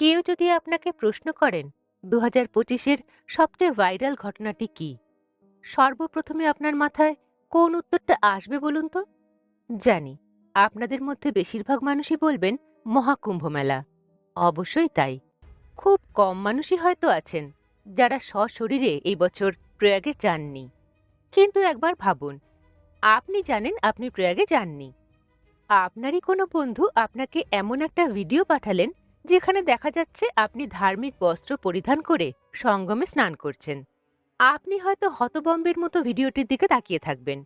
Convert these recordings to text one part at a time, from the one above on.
কেউ যদি আপনাকে প্রশ্ন করেন দু হাজার পঁচিশের সবচেয়ে ভাইরাল ঘটনাটি কি? সর্বপ্রথমে আপনার মাথায় কোন উত্তরটা আসবে বলুন তো? জানি, আপনাদের মধ্যে বেশিরভাগ মানুষই বলবেন মহাকুম্ভ মেলা। অবশ্যই তাই। খুব কম মানুষই হয়তো আছেন, যারা সশরীরে এই বছর প্রয়াগে যাননি। কিন্তু একবার ভাবুন, আপনি জানেন আপনি প্রয়াগে যাননি। আপনারই কোনো বন্ধু আপনাকে এমন একটা ভিডিও পাঠালেন যেখানে দেখা যাচ্ছে আপনি ধার্মিক বস্ত্র পরিধান করে সঙ্গমে স্নান করছেন। আপনি হয়তো হতবম্বের মতো ভিডিওটির দিকে তাকিয়ে থাকবেন।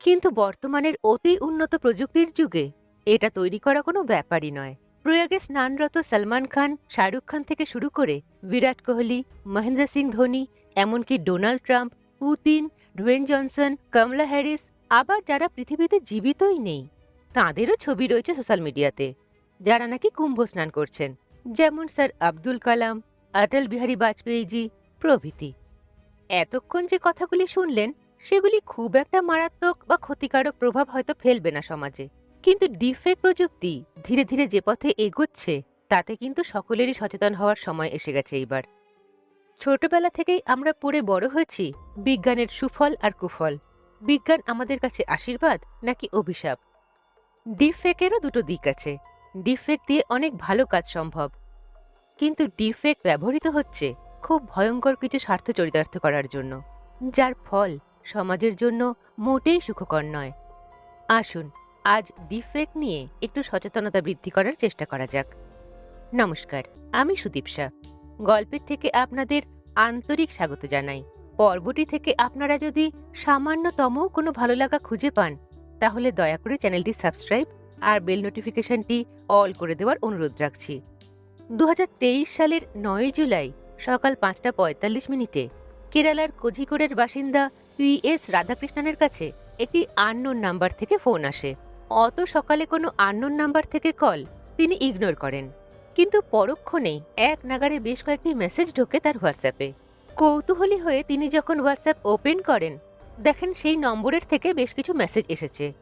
কিন্তু বর্তমানের অতি উন্নত প্রযুক্তির যুগে এটা তৈরি করা কোনো ব্যাপারই নয়। প্রয়াগে স্নানরত সলমান খান, শাহরুখ খান থেকে শুরু করে বিরাট কোহলি, মহেন্দ্র সিং ধোনি, এমনকি Donald Trump, Putin, Dwayne Johnson, Kamala Harris, আবার যারা পৃথিবীতে জীবিতই নেই, তাঁদেরও ছবি রয়েছে সোশ্যাল মিডিয়াতে। যারা নাকি কুম্ভ স্নান করছেন, যেমন স্যার আব্দুল কালাম অটল বিহারী বাজপেয়ীজি, প্রভৃতি। এতক্ষণ যে কথাগুলি শুনলেন, সেগুলি খুব একটা মারাত্মক বা ক্ষতিকারক প্রভাব হয়তো ফেলবে না সমাজে। কিন্তু ডিফেক প্রযুক্তি ধীরে ধীরে যে পথে এগোচ্ছে, তাতে কিন্তু সকলেরই সচেতন হওয়ার সময় এসে গেছে এইবার। ছোটবেলা থেকেই আমরা পড়ে বড় হয়েছি বিজ্ঞানের সুফল আর কুফল। বিজ্ঞান আমাদের কাছে আশীর্বাদ নাকি অভিশাপ? ডিফেকেরও দুটো দিক আছে। ডিফেক্ট দিয়ে অনেক ভালো কাজ সম্ভব। কিন্তু ডিফেক্ট ব্যবহৃত হচ্ছে খুব ভয়ঙ্কর কিছু স্বার্থ চরিতার্থ করার জন্য, যার ফল সমাজের জন্য মোটেই সুখকর নয়। আসুন, আজ ডিফেক্ট নিয়ে একটু সচেতনতা বৃদ্ধি করার চেষ্টা করা যাক। নমস্কার, আমি সুদীপ শাহ। গল্পের থেকে আপনাদের আন্তরিক স্বাগত জানাই। পর্বটি থেকে আপনারা যদি সামান্যতম কোনো ভালো লাগা খুঁজে পান, তাহলে দয়া করে চ্যানেলটি সাবস্ক্রাইব আর বেল নোটিফিকেশনটি অল করে দেওয়ার অনুরোধ রাখছি। দু হাজার তেইশ সালের নয় জুলাই সকাল পাঁচটা পঁয়তাল্লিশ মিনিটে কেরালার কোঝিকোড়ের বাসিন্দা পি এস রাধাকৃষ্ণনের কাছে একটি আননোন নাম্বার থেকে ফোন আসে। অত সকালে কোনো আননোন নাম্বার থেকে কল তিনি ইগনোর করেন। কিন্তু পরক্ষণেই এক নাগারে বেশ কয়েকটি মেসেজ ঢোকে তার হোয়াটসঅ্যাপে। কৌতূহলী হয়ে তিনি যখন হোয়াটসঅ্যাপ ওপেন করেন, দেখেন সেই নম্বরের থেকে বেশ কিছু মেসেজ এসেছে।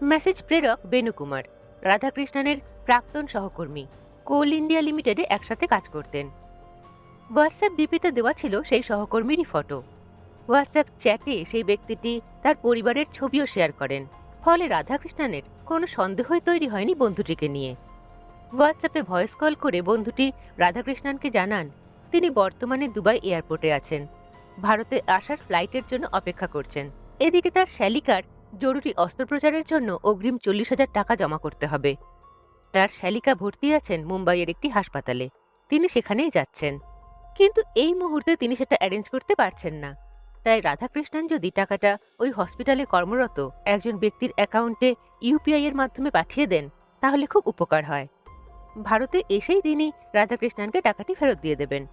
মেসেজ প্রেরক বেনুকুমার রাধাকৃষ্ণনের প্রাক্তন সহকর্মী, কোল ইন্ডিয়া লিমিটেডে একসাথে কাজ করতেন। হোয়াটসঅ্যাপ ডিপিতে দেওয়া ছিল সেই সহকর্মীরই ফটো। হোয়াটসঅ্যাপ চ্যাটে সেই ব্যক্তিটি তার পরিবারের ছবিও শেয়ার করেন। ফলে রাধাকৃষ্ণনের কোনো সন্দেহই তৈরি হয়নি বন্ধুটিকে নিয়ে। হোয়াটসঅ্যাপে ভয়েস কল করে বন্ধুটি রাধাকৃষ্ণনকে জানান, তিনি বর্তমানে দুবাই এয়ারপোর্টে আছেন। ভারতে আসার ফ্লাইটের জন্য অপেক্ষা করছেন। এদিকে তার শ্যালিকার জরুরি অস্ত্রোপচারের জন্য অগ্রিম চল্লিশ হাজার টাকা জমা করতে হবে। তার শ্যালিকা ভর্তি আছেন মুম্বাইয়ের একটি হাসপাতালে। তিনি সেখানেই যাচ্ছেন। কিন্তু এই মুহূর্তে তিনি সেটা অ্যারেঞ্জ করতে পারছেন না। তাই রাধাকৃষ্ণন যদি টাকাটা ওই হসপিটালে কর্মরত একজন ব্যক্তির অ্যাকাউন্টে ইউপিআই এর মাধ্যমে পাঠিয়ে দেন, তাহলে খুব উপকার হয়। ভারতে এসেই তিনি রাধাকৃষ্ণনকে টাকাটি ফেরত দিয়ে দেবেন।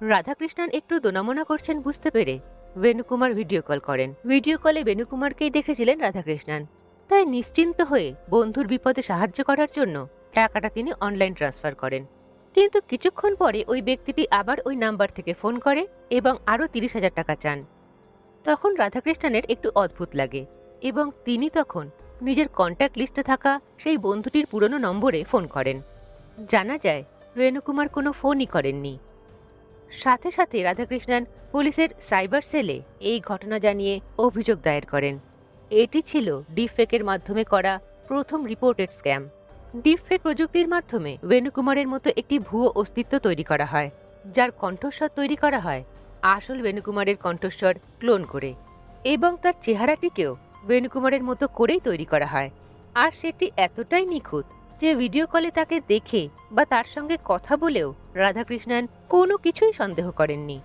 রাধাকৃষ্ণন একটু দোনামোনা করছেন বুঝতে পেরে। বেনুকুমার ভিডিও কল করেন। ভিডিও কলে বেনুকুমারকেই দেখেছিলেন রাধাকৃষ্ণন। তাই নিশ্চিন্ত হয়ে বন্ধুর বিপদে সাহায্য করার জন্য টাকাটা তিনি অনলাইন ট্রান্সফার করেন। কিন্তু কিছুক্ষণ পরে ওই ব্যক্তিটি আবার ওই নাম্বার থেকে ফোন করে এবং আরও তিরিশ হাজার টাকা চান। তখন রাধাকৃষ্ণনের একটু অদ্ভুত লাগে এবং তিনি তখন নিজের কন্ট্যাক্ট লিস্টে থাকা সেই বন্ধুটির পুরনো নম্বরে ফোন করেন। জানা যায় রেণুকুমার কোনো ফোনই করেননি। সাথে সাথে রাধাকৃষ্ণন পুলিশের সাইবার সেলে এই ঘটনা জানিয়ে অভিযোগ দায়ের করেন। এটি ছিল ডিফেকের মাধ্যমে করা প্রথম রিপোর্টেড স্ক্যাম। ডিফেক প্রযুক্তির মাধ্যমে বেণুকুমারের মতো একটি ভুয়ো অস্তিত্ব তৈরি করা হয়, যার কণ্ঠস্বর তৈরি করা হয় আসল বেণুকুমারের কণ্ঠস্বর ক্লোন করে এবং তার চেহারাটিকেও বেণুকুমারের মতো করেই তৈরি করা হয়। আর সেটি এতটাই নিখুঁত যে ভিডিও কলে তাকে দেখে বা তার সঙ্গে কথা বলেও রাধাকৃষ্ণন কোনো কিছুই সন্দেহ করেননি।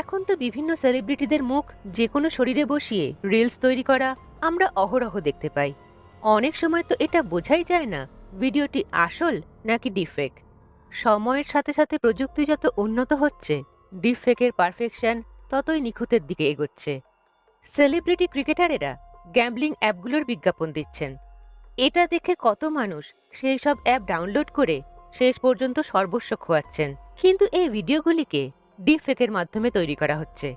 এখন তো বিভিন্ন সেলিব্রিটিদের মুখ যে কোনো শরীরে বসিয়ে রিলস তৈরি করা আমরা অহরহ দেখতে পাই। অনেক সময় তো এটা বোঝাই যায় না ভিডিওটি আসল নাকি ডিফেক সময়ের সাথে সাথে প্রযুক্তি যত উন্নত হচ্ছে ডিফেকের পারফেকশন ততই নিখুঁতের দিকে এগোচ্ছে। সেলিব্রিটি ক্রিকেটারেরা গ্যাম্বলিং অ্যাপগুলোর বিজ্ঞাপন দিচ্ছেন। এটা দেখে কত মানুষ সেই সব অ্যাপ ডাউনলোড করে শেষ পর্যন্ত সর্বস্ব খোয়াচ্ছেন। কিন্তু এই ভিডিওগুলিকে ডিফেকের মাধ্যমে তৈরি করা হচ্ছে।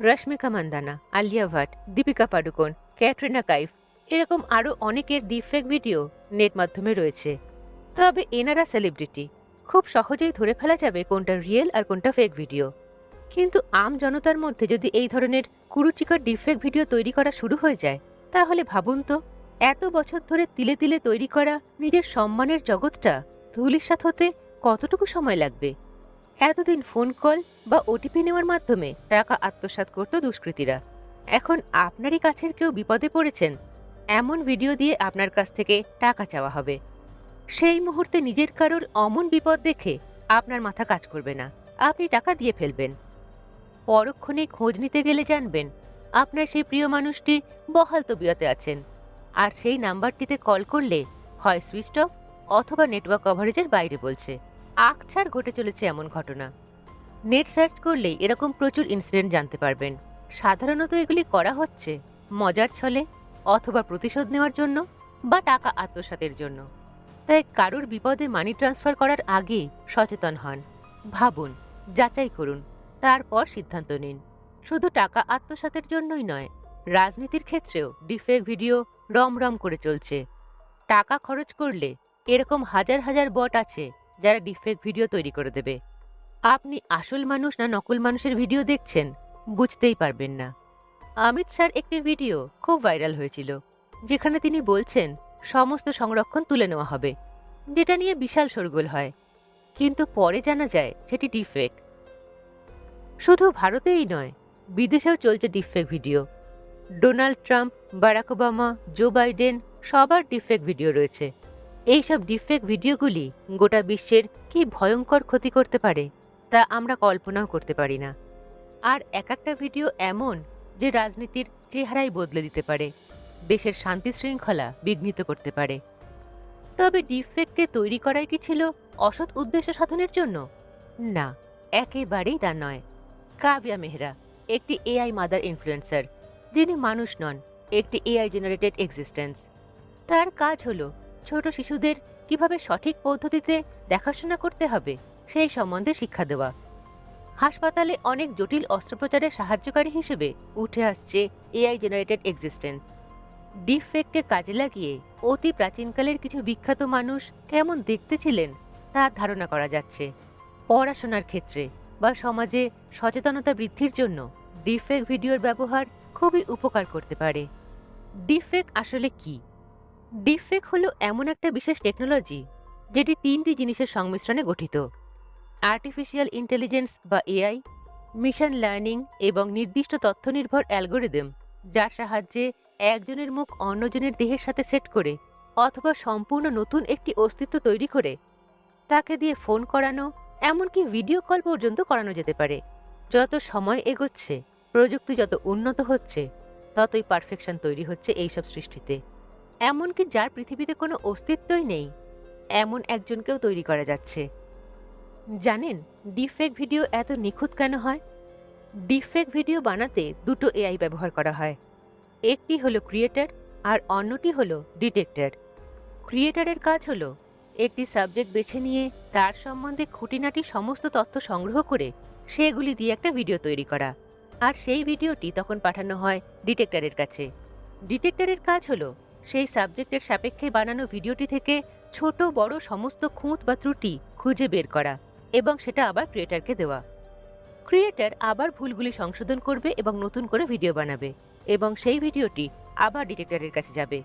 রশ্মিকা মান্দানা, আলিয়া ভাট, দীপিকা পাডুকোন, ক্যাটরিনা কাইফ, এরকম আরও অনেকের ডিফেক ভিডিও নেট মাধ্যমে রয়েছে। তবে এনারা সেলিব্রিটি। খুব সহজেই ধরে ফেলা যাবে কোনটা রিয়েল আর কোনটা ফেক ভিডিও। কিন্তু আম জনতার মধ্যে যদি এই ধরনের কুরুচিকর ডিফেক ভিডিও তৈরি করা শুরু হয়ে যায়, তাহলে ভাবুন তো এত বছর ধরে তিলে তিলে তৈরি করা নিজের সম্মানের জগৎটা ধুলিস্বাত হতে কতটুকু সময় লাগবে? এতদিন ফোন কল বা ওটিপি নেওয়ার মাধ্যমে টাকা আত্মসাৎ করত দুষ্কৃতীরা। এখন আপনারই কাছের কেউ বিপদে পড়েছেন, এমন ভিডিও দিয়ে আপনার কাছ থেকে টাকা চাওয়া হবে। সেই মুহূর্তে নিজের কারোর অমন বিপদ দেখে আপনার মাথা কাজ করবে না। আপনি টাকা দিয়ে ফেলবেন। পরক্ষণে খোঁজ নিতে গেলে জানবেন, আপনার সেই প্রিয় মানুষটি বহাল তবিয়তে আছেন। আর সেই নাম্বারটিতে কল করলে হয় সুইচ অফ অথবা নেটওয়ার্ক কভারেজের বাইরে বলছে। আকছাড় ঘটে চলেছে এমন ঘটনা। নেট সার্চ করলেই এরকম প্রচুর ইনসিডেন্ট জানতে পারবেন। সাধারণত এগুলি করা হচ্ছে মজার ছলে অথবা প্রতিশোধ নেওয়ার জন্য বা টাকা আত্মসাতের জন্য। তাই কারোর বিপদে মানি ট্রান্সফার করার আগে সচেতন হন। ভাবুন, যাচাই করুন, তারপর সিদ্ধান্ত নিন। শুধু টাকা আত্মসাতের জন্যই নয়, রাজনীতির ক্ষেত্রেও ডিফেক ভিডিও রম রম করে চলছে। টাকা খরচ করলে এরকম হাজার হাজার বট আছে যারা ডিফেক ভিডিও তৈরি করে দেবে। আপনি আসল মানুষ না নকল মানুষের ভিডিও দেখছেন, বুঝতেই পারবেন না। অমিত শাহর একটি ভিডিও খুব ভাইরাল হয়েছিল, যেখানে তিনি বলছেন, সমস্ত সংরক্ষণ তুলে নেওয়া হবে। যেটা নিয়ে বিশাল শোরগোল হয়। কিন্তু পরে জানা যায়, সেটি ডিফেক শুধু ভারতেই নয়, বিদেশেও চলছে deepfake video Donald Trump, Barack Obama, Joe Biden, সবার ডিফেক্ট ভিডিও রয়েছে। এইসব ডিফেক্ট ভিডিওগুলি গোটা বিশ্বের কি ভয়ঙ্কর ক্ষতি করতে পারে, তা আমরা কল্পনাও করতে পারি না। আর এক একটা ভিডিও এমন যে রাজনীতির চেহারাই বদলে দিতে পারে, দেশের শান্তি শৃঙ্খলা বিঘ্নিত করতে পারে। তবে ডিফেককে তৈরি করাই কি ছিল অসৎ উদ্দেশ্য সাধনের জন্য? না, একেবারেই তা নয়। কাবিয়া মেহরা, একটি এআই মাদার ইনফ্লুয়েন্সার যিনি মানুষ নন, একটি এআই জেনারেটেড এক্সিস্টেন্স তার কাজ হলো ছোট শিশুদের কীভাবে সঠিক পদ্ধতিতে দেখাশোনা করতে হবে, সেই সম্বন্ধে শিক্ষা দেওয়া। হাসপাতালে অনেক জটিল অস্ত্রোপচারের সাহায্যকারী হিসেবে উঠে আসছে এআই জেনারেটেড এক্সিস্টেন্স ডিফেক্টকে কাজে লাগিয়ে অতি প্রাচীনকালের কিছু বিখ্যাত মানুষ কেমন দেখতে ছিলেন তার ধারণা করা যাচ্ছে। পড়াশোনার ক্ষেত্রে বা সমাজে সচেতনতা বৃদ্ধির জন্য ডিফেক ভিডিওর ব্যবহার খুবই উপকার করতে পারে। ডিফেক আসলে কি? ডিফেক হলো এমন একটা বিশেষ টেকনোলজি যেটি তিনটি জিনিসের সংমিশ্রণে গঠিত। আর্টিফিশিয়াল ইন্টেলিজেন্স বা এআই মিশন লার্নিং এবং নির্দিষ্ট তথ্য নির্ভর অ্যালগোরিদম, যার সাহায্যে একজনের মুখ অন্যজনের দেহের সাথে সেট করে অথবা সম্পূর্ণ নতুন একটি অস্তিত্ব তৈরি করে। তাকে দিয়ে ফোন করানো, এমনকি ভিডিও কল পর্যন্ত করানো যেতে পারে, যত সময় এগোচ্ছে। প্রযুক্তি যত উন্নত হচ্ছে, ততই পারফেকশন তৈরি হচ্ছে এইসব সৃষ্টিতে। এমনকি যার পৃথিবীতে কোনো অস্তিত্বই নেই, এমন একজনকেও তৈরি করা যাচ্ছে। জানেন, ডিফেক ভিডিও এত নিখুঁত কেন হয়? ডিফেক ভিডিও বানাতে দুটো এআই ব্যবহার করা হয়। একটি হলো ক্রিয়েটার আর অন্যটি হলো ডিটেক্টর ক্রিয়েটারের কাজ হলো একটি সাবজেক্ট বেছে নিয়ে তার সম্বন্ধে খুঁটিনাটি সমস্ত তথ্য সংগ্রহ করে সেগুলি দিয়ে একটা ভিডিও তৈরি করা। আর সেই ভিডিওটি তখন পাঠানো হয় ডিটেক্টরের কাছে। ডিটেক্টরের কাজ হলো, সেই সাবজেক্টের সাপেক্ষে বানানো ভিডিওটি থেকে ছোট, বড় সমস্ত খুঁত বা ত্রুটি খুঁজে বের করা এবং সেটা আবার ক্রিয়েটারকে দেওয়া। ক্রিয়েটার আবার ভুলগুলি সংশোধন করবে এবং নতুন করে ভিডিও বানাবে এবং সেই ভিডিওটি আবার ডিটেক্টরের কাছে যাবে।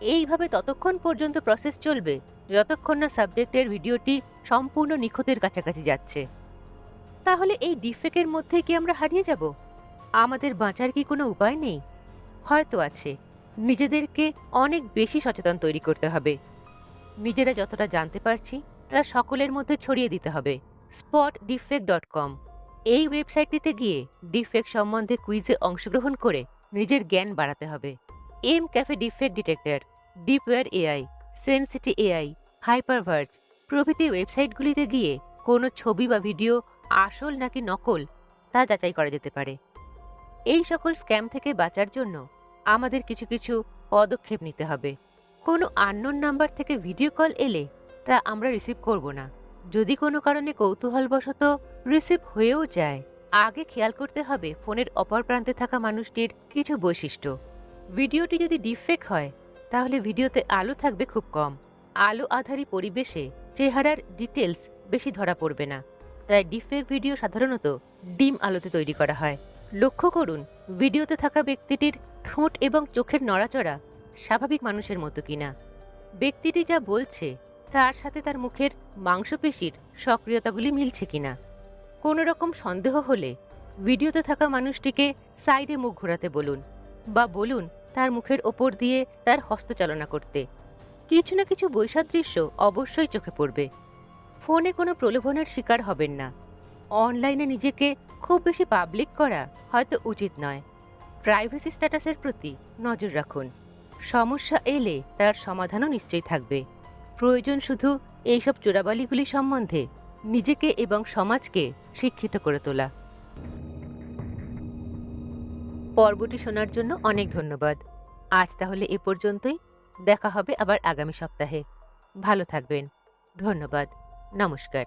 এইভাবে ততক্ষণ পর্যন্ত প্রসেস চলবে, যতক্ষণ না সাবজেক্টের ভিডিওটি সম্পূর্ণ নিখুঁতের কাছাকাছি যাচ্ছে। তাহলে এই ডিফেকের মধ্যে কি আমরা হারিয়ে যাব? আমাদের বাঁচার কি কোনো উপায় নেই? হয়তো আছে। নিজেদেরকে অনেক বেশি সচেতন তৈরি করতে হবে। নিজেরা যতটা জানতে পারছি, তা সকলের মধ্যে ছড়িয়ে দিতে হবে। স্পট ডিফেক্ট ডট কম এই ওয়েবসাইটটিতে গিয়ে ডিফেক্ট সম্বন্ধে কুইজে অংশগ্রহণ করে নিজের জ্ঞান বাড়াতে হবে। McAfee deepfake detector, Deepware AI, Sensity AI, Hyperverge প্রভৃতি ওয়েবসাইটগুলিতে গিয়ে কোনো ছবি বা ভিডিও আসল নাকি নকল, তা যাচাই করা যেতে পারে। এই সকল স্ক্যাম থেকে বাঁচার জন্য আমাদের কিছু কিছু পদক্ষেপ নিতে হবে। কোনো আননোন নাম্বার থেকে ভিডিও কল এলে তা আমরা রিসিভ করব না। যদি কোনো কারণে কৌতূহলবশত রিসিভ হয়েও যায়, আগে খেয়াল করতে হবে ফোনের অপর প্রান্তে থাকা মানুষটির কিছু বৈশিষ্ট্য। ভিডিওটি যদি ডিফেক্ট হয়, তাহলে ভিডিওতে আলো থাকবে খুব কম। আলো আধারী পরিবেশে চেহারার ডিটেলস বেশি ধরা পড়বে না। তাই ডিফেক ভিডিও সাধারণত ডিম আলোতে তৈরি করা হয়। লক্ষ্য করুন, ভিডিওতে থাকা ব্যক্তিটির ঠোঁট এবং চোখের নড়াচড়া স্বাভাবিক মানুষের মতো কিনা। ব্যক্তিটি যা বলছে, তার সাথে তার মুখের মাংসপেশির সক্রিয়তাগুলি মিলছে কিনা। কোনো রকম সন্দেহ হলে ভিডিওতে থাকা মানুষটিকে সাইডে মুখ ঘোরাতে বলুন বা বলুন তার মুখের ওপর দিয়ে তার হস্তচালনা করতে। কিছু না কিছু বৈসাদৃশ্য অবশ্যই চোখে পড়বে। ফোনে কোনো প্রলোভনের শিকার হবেন না। অনলাইনে নিজেকে খুব বেশি পাবলিক করা হয়তো উচিত নয়। প্রাইভেসি স্ট্যাটাসের প্রতি নজর রাখুন। সমস্যা এলে তার সমাধানও নিশ্চয়ই থাকবে। প্রয়োজন শুধু এইসব চোরাবালিগুলি সম্বন্ধে নিজেকে এবং সমাজকে শিক্ষিত করে তোলা। পর্বটি শোনার জন্য অনেক ধন্যবাদ। আজ তাহলে এ পর্যন্তই। দেখা হবে আবার আগামী সপ্তাহে। ভালো থাকবেন। ধন্যবাদ। নমস্কার।